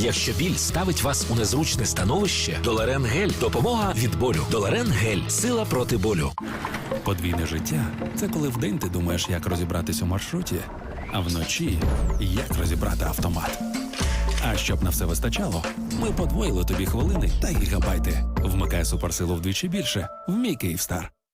Якщо біль ставить вас у незручне становище, Доларен Гель допомога від болю. Доларен Гель сила проти болю. Подвійне життя це коли вдень ти думаєш, як розібратись у маршруті, а вночі як розібрати автомат. А щоб на все вистачало, ми подвоїли тобі хвилини та гігабайти. Вмикай суперсилу вдвічі більше в мій Київстар.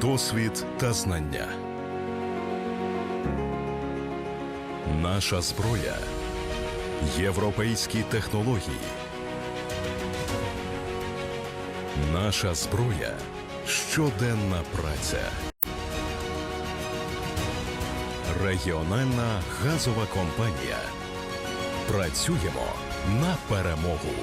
досвід та знання. Наша зброя європейські технології. Наша зброя щоденна праця. Регіональна газова компанія. Працюємо на перемогу.